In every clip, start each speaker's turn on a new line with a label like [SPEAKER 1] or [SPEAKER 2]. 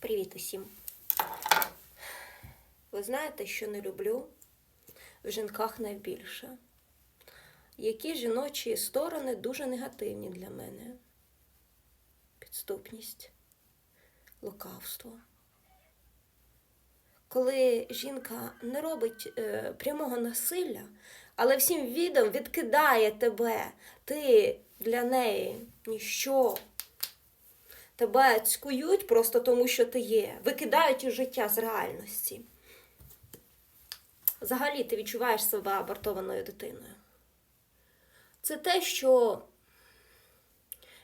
[SPEAKER 1] Привіт усім. Ви знаєте, що не люблю в жінках найбільше? Які жіночі сторони дуже негативні для мене? Підступність, лукавство. Коли жінка не робить е, прямого насилля, але всім відом відкидає тебе, ти для неї ніщо. Тебе цькують просто тому, що ти є, викидають із життя з реальності. Взагалі ти відчуваєш себе абортованою дитиною. Це те, що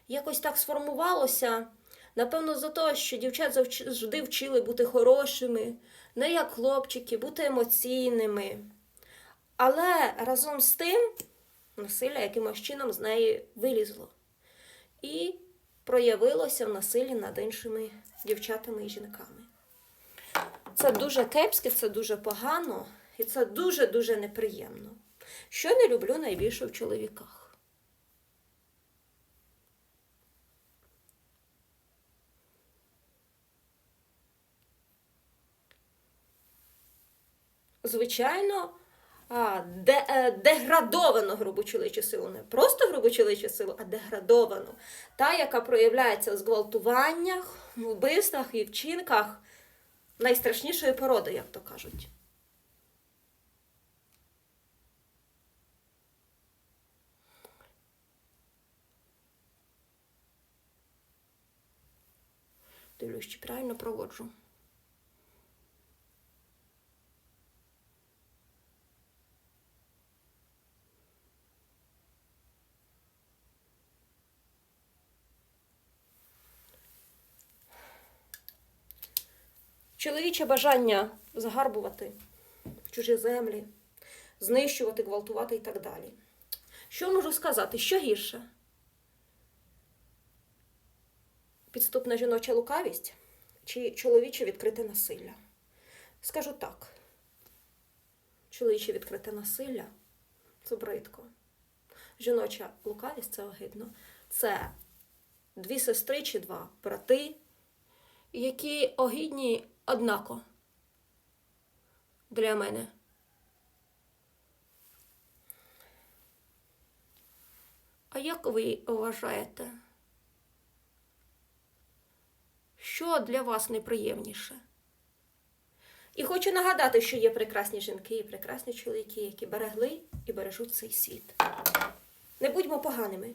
[SPEAKER 1] якось так сформувалося, напевно, за те, що дівчат завжди вчили бути хорошими, не як хлопчики, бути емоційними. Але разом з тим насилля якимось чином з неї вилізло. І проявилося в насиллі над іншими дівчатами і жінками. Це дуже кепське, це дуже погано і це дуже-дуже неприємно. Що не люблю найбільше в чоловіках. Звичайно, деградовану грубу чоловічу силу. Не просто грубу чоловічу силу, а деградовану. Та, яка проявляється в зґвалтуваннях, вбивствах і вчинках найстрашнішої породи, як то кажуть. Дивлюсь, чи правильно проводжу. Чоловіче бажання загарбувати чужі землі, знищувати, гвалтувати і так далі. Що можу сказати? Що гірше? Підступна жіноча лукавість чи чоловіче відкрите насилля? Скажу так: чоловіче відкрите насилля це бридко. Жіноча лукавість це огидно. Це дві сестри чи два брати, які огідні однако для мене. А як ви вважаєте? Що для вас найприємніше? І хочу нагадати, що є прекрасні жінки і прекрасні чоловіки, які берегли і бережуть цей світ. Не будьмо поганими.